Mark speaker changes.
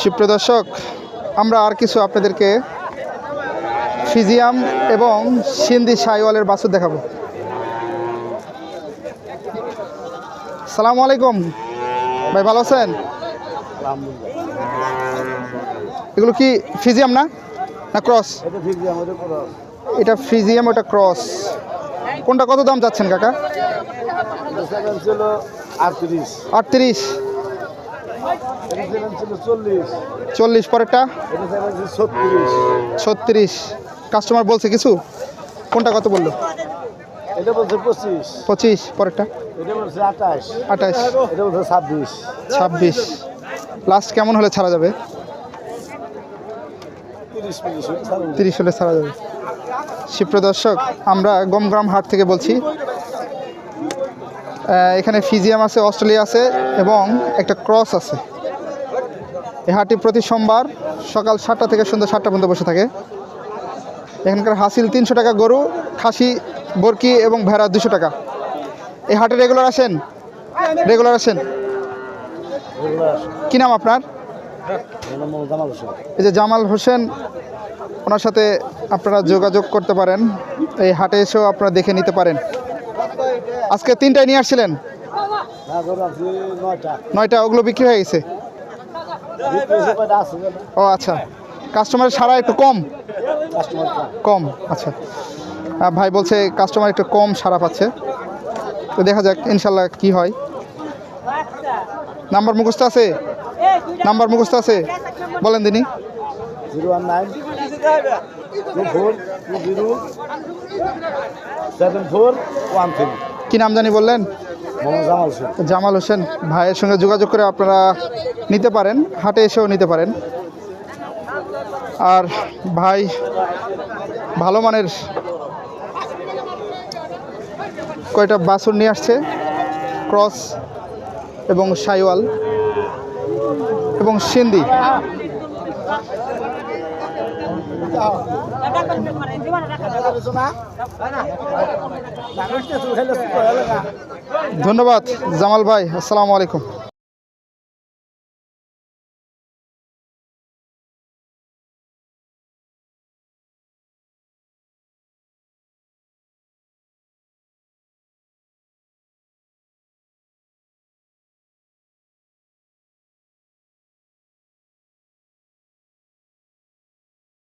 Speaker 1: সুপ্রিয় দর্শক আমরা আর কিছু আপনাদেরকে ফিজিয়াম এবং সিন্ধি সাইওয়ালের বাছুর দেখাবো। সালামু আলাইকুম। ভাই ভালো আছেন? এগুলো কি ফিজিয়াম না? না ক্রস?
Speaker 2: এটা
Speaker 1: ফিজিয়াম ওটা ক্রস। কোনটা কত দাম যাচ্ছেন কাকা?
Speaker 2: আটত্রিশ।
Speaker 1: আটত্রিশ।
Speaker 2: চল্লিশ,
Speaker 1: পরেরটা?
Speaker 2: ছত্রিশ।
Speaker 1: কাস্টমার বলছে কিছু? কোনটা কত বলল?
Speaker 2: পঁচিশ,
Speaker 1: পরেরটা?
Speaker 2: আঠাশ।
Speaker 1: আঠাশ
Speaker 2: ছাব্বিশ।
Speaker 1: ছাব্বিশ লাস্ট কেমন হলে ছাড়া যাবে?
Speaker 2: তিরিশ
Speaker 1: হলে ছাড়া যাবে। সুপ্রিয় দর্শক আমরা গমগ্রাম হাট থেকে বলছি এখানে ফিজিয়াম আছে, অস্ট্রেলিয়া আছে এবং একটা ক্রস আছে। এই হাটটি প্রতি সোমবার সকাল সাতটা থেকে সন্ধ্যা সাতটা পর্যন্ত বসে থাকে। এখানকার হাসিল তিনশো টাকা গরু, খাসি, বরকি এবং ভেড়া দুশো টাকা। এই হাটে রেগুলার আসেন? রেগুলার আসেন। কী নাম আপনার। এই যে জামাল হোসেন, ওনার সাথে আপনারা যোগাযোগ করতে পারেন। এই হাটে এসেও আপনারা দেখে নিতে পারেন। আজকে তিনটায় নিয়ে আসছিলেন?
Speaker 2: নয়টা।
Speaker 1: ওগুলো বিক্রি হয়ে গেছে? ও আচ্ছা। কাস্টমারের সারা একটু কম?
Speaker 2: কম।
Speaker 1: আচ্ছা। ভাই বলছে কাস্টমার একটু কম সারা পাচ্ছে। তো দেখা যাক, ইনশাল্লাহ কি হয়। নাম্বার মুখস্থ আছে? নাম্বার মুখস্থ আছে? বলেন দিনি।
Speaker 2: Zero one nine four seven four, one three.
Speaker 1: কি নাম জানি বললেন? জামাল হোসেন। ভাইয়ের সঙ্গে যোগাযোগ করে আপনারা নিতে পারেন হাটে এসেও নিতে পারেন। আর ভাই ভালো মানের কয়টা বাছুর নিয়ে আসছে? ক্রস এবং সাইওয়াল এবং সিন্ধি।
Speaker 2: না
Speaker 1: ধন্যবাদ জামাল ভাই আসসালামু আলাইকুম।